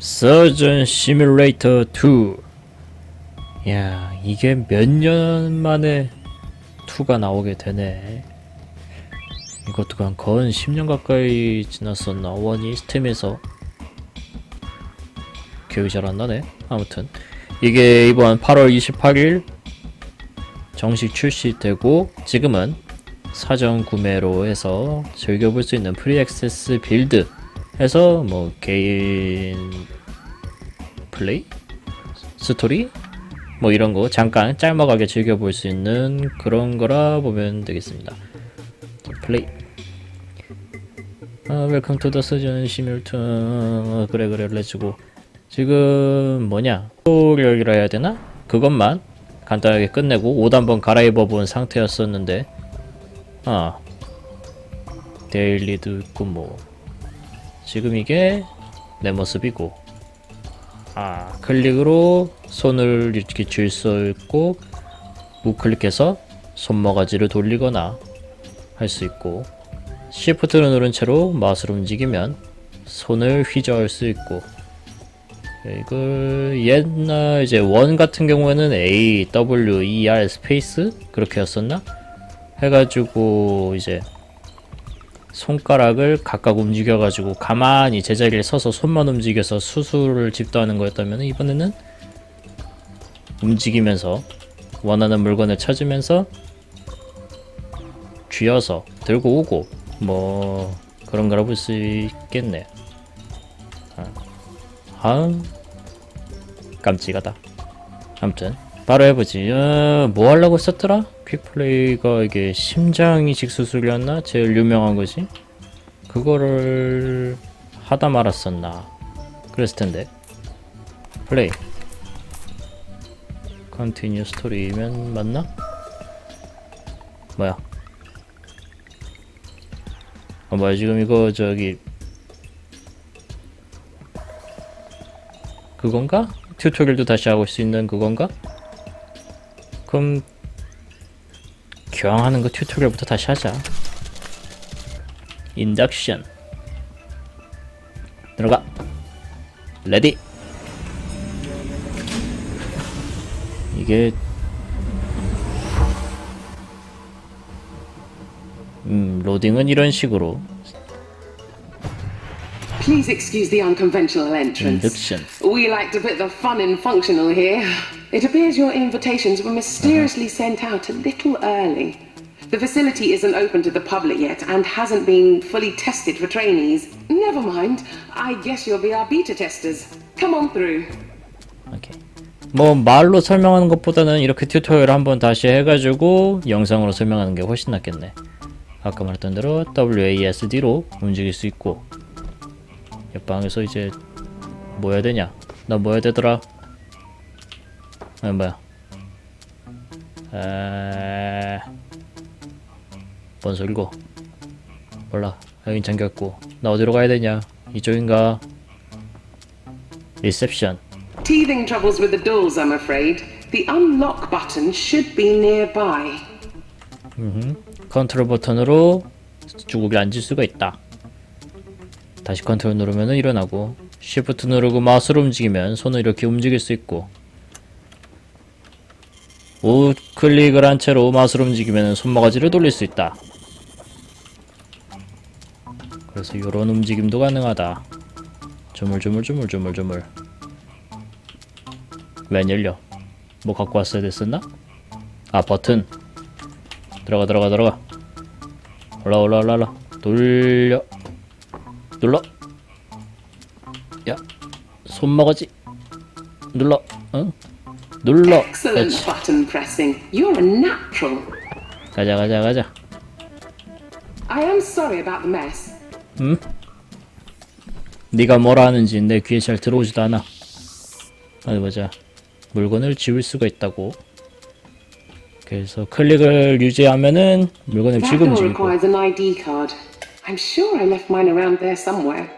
서전 시뮬레이터 2. 야, 이게 몇 년 만에 2가 나오게 되네. 이것도 한 거의 10년 가까이 지났었나? 원이 스팀에서 기억이 잘 안 나네. 아무튼 이게 이번 8월 28일 정식 출시되고 지금은 사전 구매로 해서 즐겨볼 수 있는 프리 액세스 빌드 해서 뭐 개인 플레이? 스토리? 뭐 이런 거 잠깐 짤막하게 즐겨볼 수 있는 그런 거라 보면 되겠습니다. 자, 플레이. 아, 웰컴 투 더 서전 시뮬턴 어, 그래 그래 렛츠고 지금 뭐냐? 튜토리얼이라 해야 되나? 그것만 간단하게 끝내고 옷 한번 갈아입어 본 상태였었는데 아 데일리도 있고 뭐 지금 이게 내 모습이고. 아. 클릭으로 손을 이렇게 쥘수 있고 우클릭해서 손모가지를 돌리거나 할 수 있고 시프트를 누른 채로 마우스를 움직이면 손을 휘저을 수 있고. 이걸 옛날 이제 원 같은 경우에는 A, W, E, R 스페이스 그렇게 였었나? 해가지고 이제 손가락을 각각 움직여가지고 가만히 제자리에 서서 손만 움직여서 수술을 집도하는 거였다면 이번에는 움직이면서 원하는 물건을 찾으면서 쥐어서 들고 오고 뭐 그런 거라 볼 수 있겠네. 아, 아 깜찍하다. 아무튼 바로 해보지. 어, 뭐 하려고 썼더라? 퀵플레이가 이게 심장 이식 수술이었나? 제일 유명한 거지. 그거를 하다 말았었나? 그랬을 텐데. 플레이. 컨티뉴 스토리면 맞나? 뭐야? 어 뭐야 지금 이거 저기 그건가? 튜토리얼도 다시 하고 수 있는 그건가? 그럼 교양하는 거 튜토리얼부터 다시 하자. 인덕션 들어가. 레디. 이게 음 로딩은 이런 식으로 Please excuse the unconventional entrance. 인덕션. We like to put the fun in functional here. It appears your invitations were mysteriously sent out a little early. The facility isn't open to the public yet and hasn't been fully tested for trainees. Never mind. I guess you'll be our beta testers. Come on through. 오케이. 뭐 말로 설명하는 것보다는 이렇게 튜토리얼 한번 다시 해가지고 영상으로 설명하는 게 훨씬 낫겠네. 아까 말했던 대로 WASD로 움직일 수 있고 옆방에서 이제 뭐 해야 되냐? 나 뭐 해야 되더라? 아 뭐야? 에... 뭔 소리고? 몰라. 여긴 잠겼고 나 어디로 가야 되냐? 이쪽인가? 리셉션. Teething troubles with the doors, I'm afraid. The unlock button should be nearby. 컨트롤 버튼으로 주걱이 앉을 수가 있다. 다시 컨트롤 누르면 일어나고 쉬프트 누르고 마우스를 움직이면 손을 이렇게 움직일 수 있고 우클릭을 한 채로 마우스를 움직이면 손모가지를 돌릴 수 있다. 그래서 이런 움직임도 가능하다. 조물조물조물조물조물 왜 안 열려? 뭐 갖고 왔어야 됐었나? 아 버튼 들어가 들어가 들어가 올라 올라 올라 올라 돌려 눌러 야 손모가지 눌러 응 눌러 그렇지 button pressing. You're a natural. 가자 가자 가자 I am sorry about the mess. 네가 뭐라 하는지 내 귀에 잘 들어오지도 않아 어디 보자 물건을 지울 수가 있다고 그래서 클릭을 유지하면은 물건을 That 지금 door 움직이고 requires an ID card. I'm sure I left mine around there somewhere.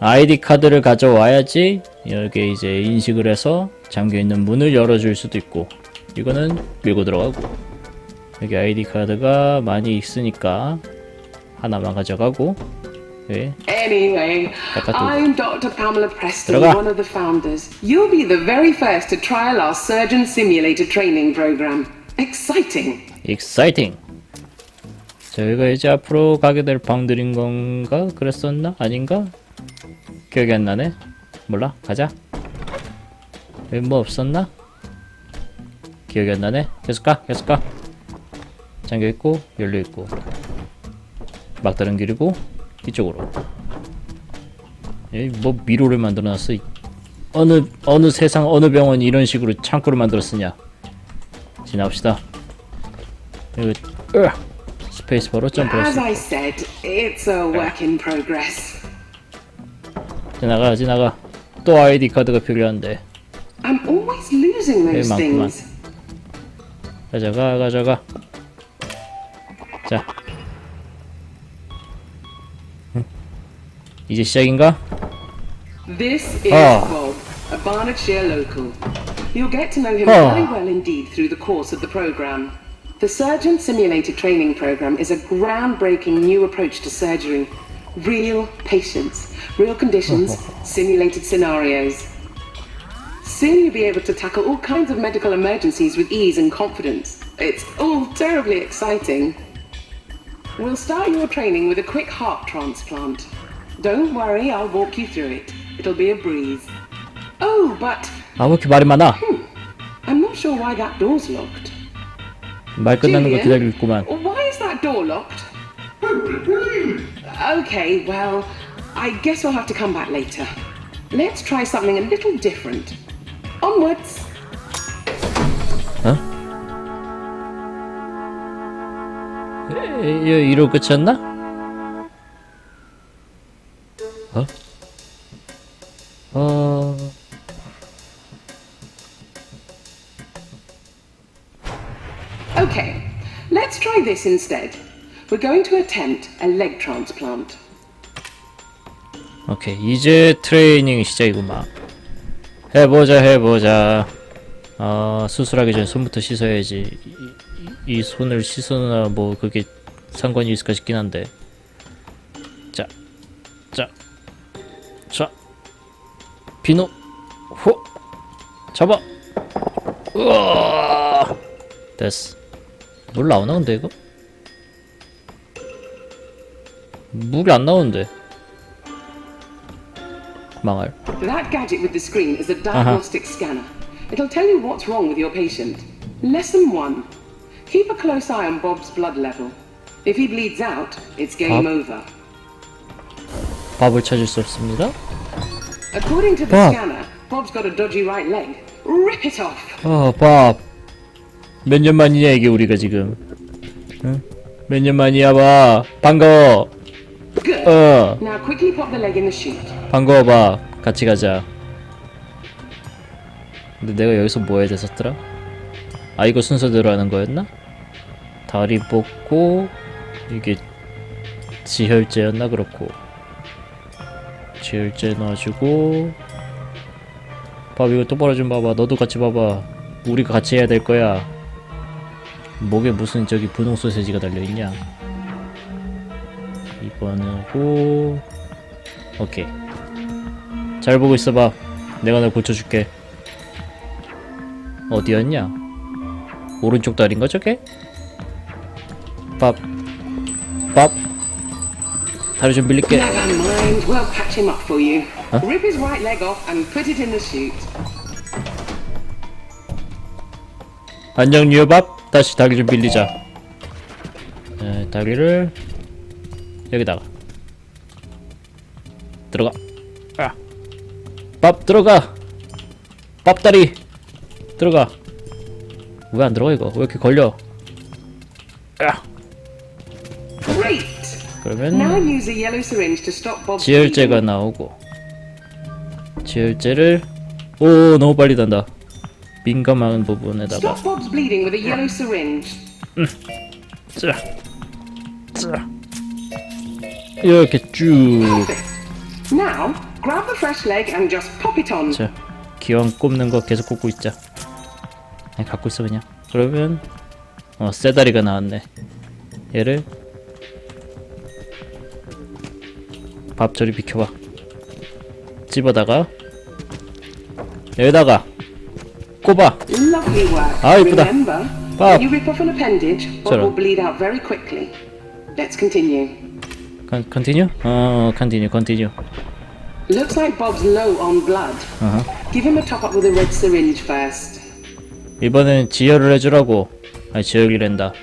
아이디 카드를 가져와야지 여기 이제 인식을 해서 잠겨 있는 문을 열어줄 수도 있고 이거는 밀고 들어가고 여기 아이디 카드가 많이 있으니까 하나만 가져가고 왜? Anyway. I'm Dr. Pamela Preston, Droga. one of the founders. You'll be the very first to trial our surgeon simulator training program. Exciting. exciting. 저희가 이제 앞으로 가게 될 방들인 건가? 그랬었나? 아닌가? 기억이 안 나네. 몰라. 가자. 여기 뭐 없었나? 기억이 안 나네. 계속 가. 계속 가. 잠겨 있고 열려 있고. 막다른 길이고 이쪽으로. 뭐 미로를 만들어 놨어. 이- 어느 어느 세상 어느 병원이 이런 식으로 창고를 만들었으냐. 지나갑시다. 여기 으, 스페이스바로 As 점프했어. I said, it's a work in progress. 지나가 지나가. 또 아이디 카드가 필요한데. I'm always losing those Hey, Monkman. things. 가져가 가져가. 자. 응? 이제 시작인가? This is Ah. Bob, a Barnardshire local. You'll get to know him Ah. very well indeed through the course of the program. The Surgeon Simulated Training Program is a groundbreaking new approach to surgery. Real patients, real conditions, simulated scenarios. Soon you'll be able to tackle all kinds of medical emergencies with ease and confidence. It's all terribly exciting. We'll start your training with a quick heart transplant. Don't worry, I'll walk you through it. It'll be a breeze. Oh, but 아, 왜 이렇게 말이 많아? I'm not sure why that door's locked. 말 끝나는 거 기다리고 있구만. Why is that door locked? Okay, well, I guess we'll have to come back later. Let's try something a little different. Onwards! 에, 이로 끝이었나? This instead. We're going to attempt a leg transplant. 오케이 이제 트레이닝 시작이구만 해보자 해보자 아 수술하기 전에 손부터 씻어야지 이, 이- 이 손을 씻어나 뭐 그게 상관이 있을까 싶긴 한데 자, 자, 자, 비누, 호, 잡아, 우와, 됐어. 물 나오나 근데 이거? 물이 안 나오는데. 망할. That gadget with the screen is a diagnostic scanner. It'll tell you what's wrong with your patient. Lesson one keep a close eye on Bob's blood level. If he bleeds out, it's game over. 밥을 찾을 수 없습니다. According to the Bob. scanner, Bob's got a dodgy right leg. Rip it off. 어, 밥. 몇 년 만이냐 이게 우리가 지금. 응? 몇 년 만이야 봐. 반가워. Good. 어, Now quickly pop the leg in the chute. 반가워 봐. 같이 가자. 근데 내가 여기서 뭐 해야 됐었더라? 아 이거 순서대로 하는 거였나? 다리 뽑고 이게 지혈제였나 그렇고 지혈제 놔주고 밥 이거 똑바로 좀 봐봐 너도 같이 봐봐 우리가 같이 해야 될 거야 목에 무슨 저기 분홍 소세지가 달려있냐 이번하고 오케이 잘 보고 있어봐 내가 널 고쳐줄게 어디였냐 오른쪽 다리인가 저게? 밥 밥. 다리 좀 빌릴게 chute. 안녕 뉴밥 다시 다리 좀 빌리자 네, 다리를 여기다가 들어가 아. 밥 들어가 밥다리 들어가 왜 안 들어가 이거 왜 이렇게 걸려 아. 그러면 지혈제가. 나오고 지혈제를 오 너무 빨리 단다 민감한 부분에다가 syringe. 자, 자. 이렇게 쭉. Now, grab the fresh leg and just pop it on. 자, 기왕 꼽는 거 계속 꼽고 있자. 그냥 갖고 있어 그냥. 그러면 어 쇠다리가 나왔네. 얘를 밥 저리 비켜봐 집어다가 여기다가 꼽아 Lovely work. Ah, 이쁘다. Remember, 밥. when you rip off an appendage, Bob 저런. will bleed out very quickly. Let's continue. 컨, 컨티뉴? 어 컨티뉴 컨티뉴 Looks like Bob's low on blood. 어허. Give him a top up with a red syringe first. 이번엔 지혈을 해주라고 아니 지혈이란다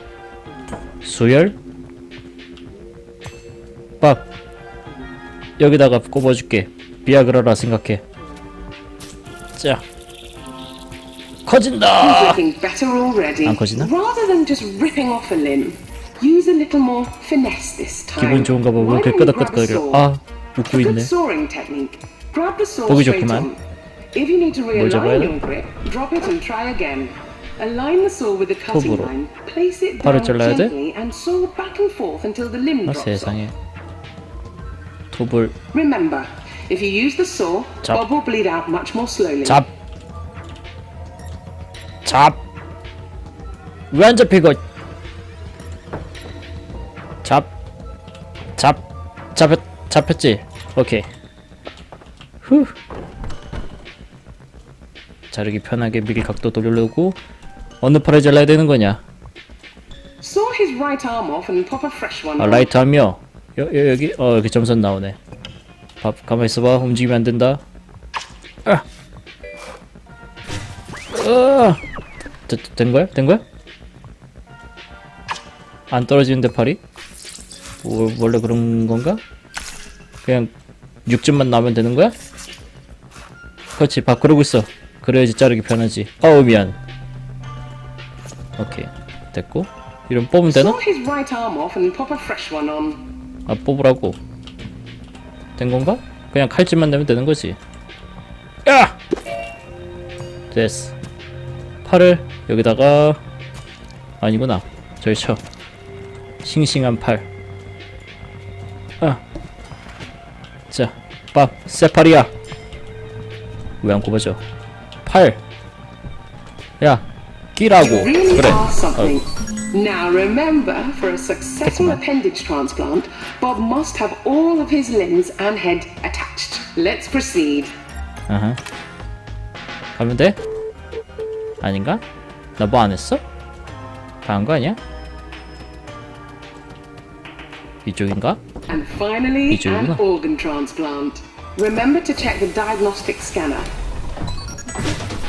수혈? 밥 여기다가 꼽아줄게 비아그라라 생각해 자 커진다 looking better already. 안 커지나? Rather than just ripping off a limb, use a little more finesse this time. 기분 좋은가 봐왜 Why 이렇게 don't you grab a 끄덕끄덕거려 saw? 아 웃고 A 있네 good sawing technique. Grab the saw 보기 straight 좋구만. on. If you need to 뭘 잡아야 realign 돼? your grip, drop it and try again. Align the saw with the cutting 톱으로. line. Place it 팔을 down 잘라야 돼? gently and saw back and forth until the limb 아 drops off. 세상에 톱을 Remember, if you use the saw, 잡. Bob will bleed out much more slowly. 잡! 잡! 왜 안 잡혀 이 잡혔, 잡혔지? 오케이 후 자르기 편하게 미리 각도 돌려고 어느 팔을 잘라야 되는 거냐 Saw his right arm off and pop a fresh one. 아. 라이트 하며 여, 여, 여기 어 여기 점선 나오네 밥 가만히 있어봐 움직이면 안 된다 아. 아. 되- 된 거야? 된 거야? 안 떨어지는데 팔이? 뭐, 원래 그런 건가? 그냥 6점만 나오면 되는 거야? 그렇지 밥 그러고 있어. 그래야지 자르기 편하지. 어우 미안. 오케이. 됐고. 이름 뽑으면 되나? 아 뽑으라고. 된 건가? 그냥 칼집만 내면 되는 거지. 야! 됐어. 팔을 여기다가. 아니구나. 저기 쳐. 싱싱한 팔 아. 자, 밥, 세파리야. 왜 안 꼽아져? 팔. 야, 끼라고. 그래. 어. Now remember, for a successful appendage transplant, Bob must have all of his limbs and head attached. Let's proceed. 아하. 가면 돼? 아닌가? 나 뭐 안 했어? 다 한 거 아니야? 이쪽인가? And finally, Did you an know? organ transplant. Remember to check the diagnostic scanner.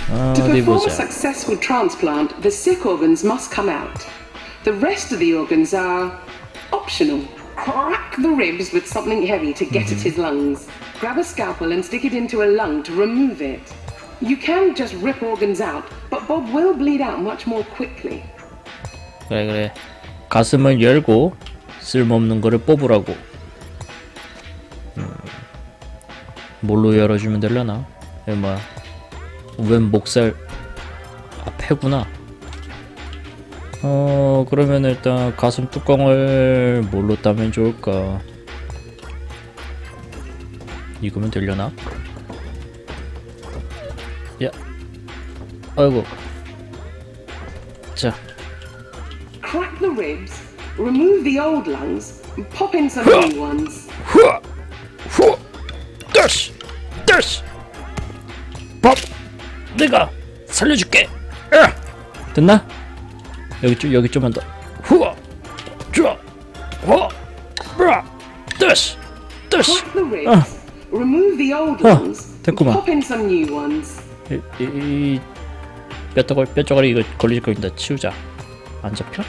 어, To 어디 perform a 보자. successful transplant, the sick organs must come out. The rest of the organs are optional. Crack the ribs with something heavy to get at his lungs. Grab a scalpel and stick it into a lung to remove it. You can just rip organs out, but Bob will bleed out much more quickly. 그래 그래. 가슴을 열고 쓸모없는 거를 뽑으라고. 음, 뭘로 열어주면 되려나? 얘 뭐야? 웬 목살? 아 폐구나. 어 그러면 일단 가슴 뚜껑을 뭘로 따면 좋을까? 이거면 되려나? 야, 아이고. 자. Crack the ribs, remove the old lungs, and pop in some new ones. 내가 살려줄게! 야! 됐나? 여기 좀 여기 좀만 더 후아! 좋아! 후아! 브라! 다시! 다시! Crack the ribs, remove the old 어, and 됐구만. pop in some new ones. 이, 이, 이 뼈저걸 뼈저거리 이거 걸릴 거인다 치우자 안 잡혀?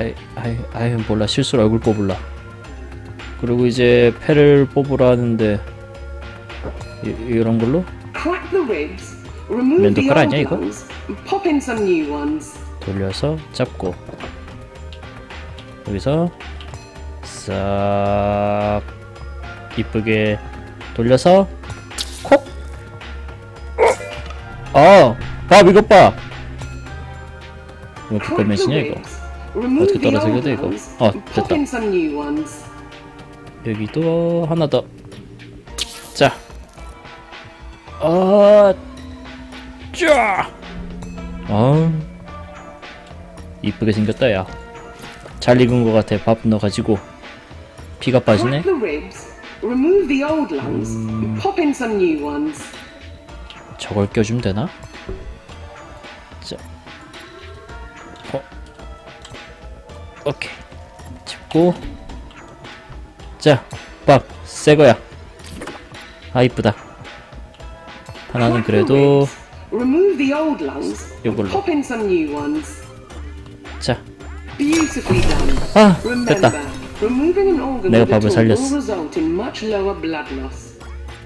아이 아이 아이 몰라 실수로 얼굴 뽑을라 그리고 이제 패를 뽑으라는데 이, 이런 걸로 Crack the ribs, remove the old 이거? and pop in some new ones. 돌려서 잡고 여기서 싹 이쁘게 돌려서 콕 어! 밥 이것 봐! 이거 ribs, remove 어떻게 old 돼, 이거? 어, 됐다. ones. 여기도 하나 더. 자. 아, 쫙. 아, 이쁘게 생겼다 야. 잘 익은 것 같아. 밥 넣어가지고. 피가 빠지네. Crack the ribs, remove the old lungs, and pop in some new ones. 저걸 껴주면 되나? 자, 어, 오케이, 짚고, 자, 빡, 새 거야. 아 이쁘다. 하나는 그래도 요걸로. 자. 아 됐다. 내가 밥을 살렸어.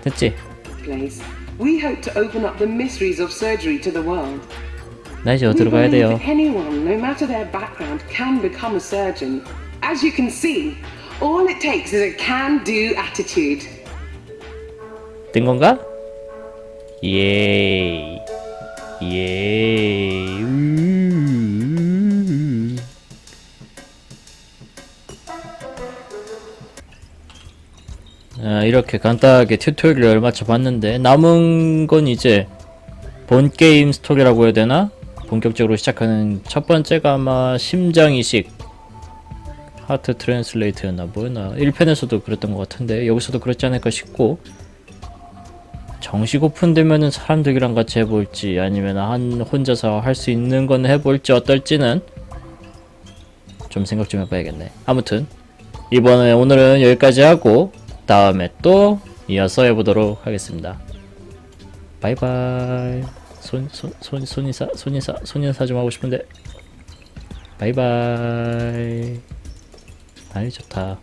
됐지? 나 이제 어디로 가야 돼요? As you can see, all it takes is a can-do attitude. 뜬 건가? 예이, 예이. 우. 아, 이렇게 간단하게 튜토리얼을 마쳐봤는데 남은 건 이제 본 게임 스토리라고 해야 되나? 본격적으로 시작하는 첫 번째가 아마 심장 이식 하트 트랜슬레이트였나 뭐였나 1편에서도 그랬던 것 같은데 여기서도 그렇지 않을까 싶고 정식 오픈되면은 사람들이랑 같이 해볼지 아니면 한 혼자서 할 수 있는 건 해볼지 어떨지는 좀 생각 좀 해봐야겠네. 아무튼 이번에 오늘은 여기까지 하고 다음에 또 이어서 해보도록 하겠습니다. 바이바이. 손 손 손 손인사 손인사 손인사 좀 하고 싶은데 바이바이. 아이 좋다.